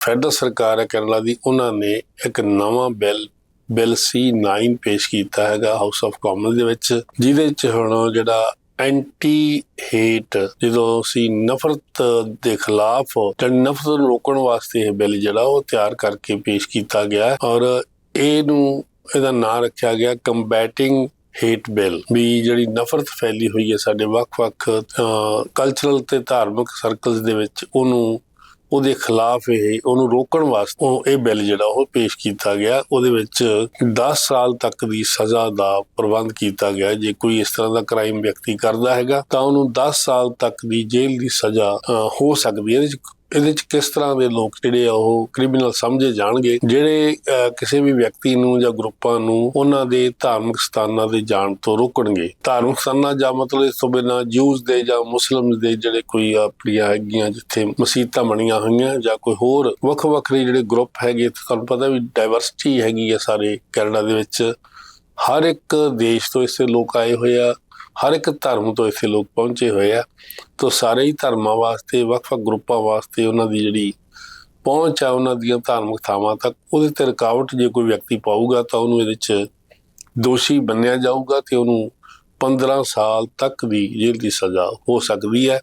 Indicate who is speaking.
Speaker 1: Federal ਸਰਕਾਰ ਹੈ ਕੇਰਲਾ ਦੀ, ਉਹਨਾਂ ਨੇ ਇੱਕ ਨਵਾਂ ਬਿੱਲ ਬਿੱਲ C9 ਪੇਸ਼ ਕੀਤਾ ਹੈਗਾ ਹਾਊਸ ਆਫ ਕਾਮਨਸ ਦੇ ਵਿੱਚ, ਜਿਹਦੇ ਵਿੱਚ ਹੁਣ ਜਿਹੜਾ ਐਂਟੀ ਹੇਟ ਜਦੋਂ ਅਸੀਂ ਨਫ਼ਰਤ ਦੇ ਖਿਲਾਫ, ਜਿਹੜੀ ਨਫ਼ਰਤ ਨੂੰ ਰੋਕਣ ਵਾਸਤੇ ਇਹ ਬਿੱਲ ਜਿਹੜਾ ਉਹ ਤਿਆਰ ਕਰਕੇ ਪੇਸ਼ ਕੀਤਾ ਗਿਆ ਹੈ ਔਰ ਇਹਨੂੰ, ਇਹਦਾ ਨਾਮ ਰੱਖਿਆ ਗਿਆ ਕੰਬੈਟਿੰਗ ਹੇਟ ਬਿੱਲ ਵੀ ਜਿਹੜੀ ਨਫ਼ਰਤ ਫੈਲੀ ਹੋਈ ਹੈ ਸਾਡੇ ਵੱਖ-ਵੱਖ ਕਲਚਰਲ ਤੇ ਧਾਰਮਿਕ ਸਰਕਲਸ ਦੇ ਵਿੱਚ, ਉਹਨੂੰ ਉਹਦੇ ਖਿਲਾਫ ਇਹ ਉਹਨੂੰ ਰੋਕਣ ਵਾਸਤੇ ਉਹ ਇਹ ਬਿੱਲ ਜਿਹੜਾ ਉਹ ਪੇਸ਼ ਕੀਤਾ ਗਿਆ। ਉਹਦੇ ਵਿੱਚ 10 ਸਾਲ ਤੱਕ ਦੀ ਸਜ਼ਾ ਦਾ ਪ੍ਰਬੰਧ ਕੀਤਾ ਗਿਆ। ਜੇ ਕੋਈ ਇਸ ਤਰ੍ਹਾਂ ਦਾ ਕ੍ਰਾਈਮ ਵਿਅਕਤੀ ਕਰਦਾ ਹੈਗਾ ਤਾਂ ਉਹਨੂੰ 10 ਸਾਲ ਤੱਕ ਦੀ ਜੇਲ੍ਹ ਦੀ ਸਜ਼ਾ ਅ, ਹੋ ਸਕਦੀ ਹੈ। ਇਹਦੇ ਵਿੱਚ ਇਹਦੇ ਚ ਕਿਸ ਤਰ੍ਹਾਂ ਦੇ ਲੋਕ ਜਿਹੜੇ ਆ ਉਹ ਕ੍ਰਿਮੀਨਲ ਸਮਝੇ ਜਾਣਗੇ? ਜਿਹੜੇ ਕਿਸੇ ਵੀ ਵਿਅਕਤੀ ਨੂੰ ਜਾਂ ਗਰੁੱਪਾਂ ਨੂੰ ਉਹਨਾਂ ਦੇ ਧਾਰਮਿਕ ਸਥਾਨਾਂ ਦੇ ਜਾਣ ਤੋਂ ਰੋਕਣਗੇ? ਧਾਰਮਿਕ ਸਥਾਨਾਂ ਜਾਂ ਮਤਲਬ ਇਸ ਤੋਂ ਬਿਨਾਂ ਜੂਸ ਦੇ ਜਾਂ ਮੁਸਲਮਾਨ ਦੇ ਜਿਹੜੇ ਕੋਈ ਆਪਣੀਆਂ ਹੈਗੀਆਂ ਜਿੱਥੇ ਮਸਜਿਦਾਂ ਬਣੀਆਂ ਹੋਈਆਂ ਜਾਂ ਕੋਈ ਹੋਰ ਵੱਖ ਵੱਖਰੇ ਜਿਹੜੇ ਗਰੁੱਪ ਹੈਗੇ ਤੁਹਾਨੂੰ ਪਤਾ ਵੀ ਡਾਈਵਰਸਿਟੀ ਹੈਗੀ ਆ ਸਾਰੇ ਕੈਨੇਡਾ ਦੇ ਵਿੱਚ। ਹਰ ਇੱਕ ਦੇਸ਼ ਤੋਂ ਇਸੇ ਲੋਕ ਆਏ ਹੋਏ ਆ। ਹਰ ਇੱਕ ਧਰਮ ਤੋਂ ਇੱਥੇ ਲੋਕ ਪਹੁੰਚੇ ਹੋਏ ਆ। ਤੋਂ ਸਾਰੇ ਹੀ ਧਰਮਾਂ ਵਾਸਤੇ, ਵੱਖ-ਵੱਖ ਗਰੁੱਪਾਂ ਵਾਸਤੇ ਉਹਨਾਂ ਦੀ ਜਿਹੜੀ ਪਹੁੰਚ ਆ, ਉਹਨਾਂ ਦੀਆਂ ਧਾਰਮਿਕ ਥਾਵਾਂ ਤੱਕ, ਉਹਦੇ ਤੇ ਰੁਕਾਵਟ ਜੇ ਕੋਈ ਵਿਅਕਤੀ ਪਾਊਗਾ ਤਾਂ ਉਹਨੂੰ ਇਹਦੇ 'ਚ ਦੋਸ਼ੀ ਮੰਨਿਆ ਜਾਊਗਾ ਤੇ ਉਹਨੂੰ 15 ਸਾਲ ਤੱਕ ਦੀ ਜੇਲ੍ਹ ਦੀ ਸਜ਼ਾ ਹੋ ਸਕਦੀ ਹੈ।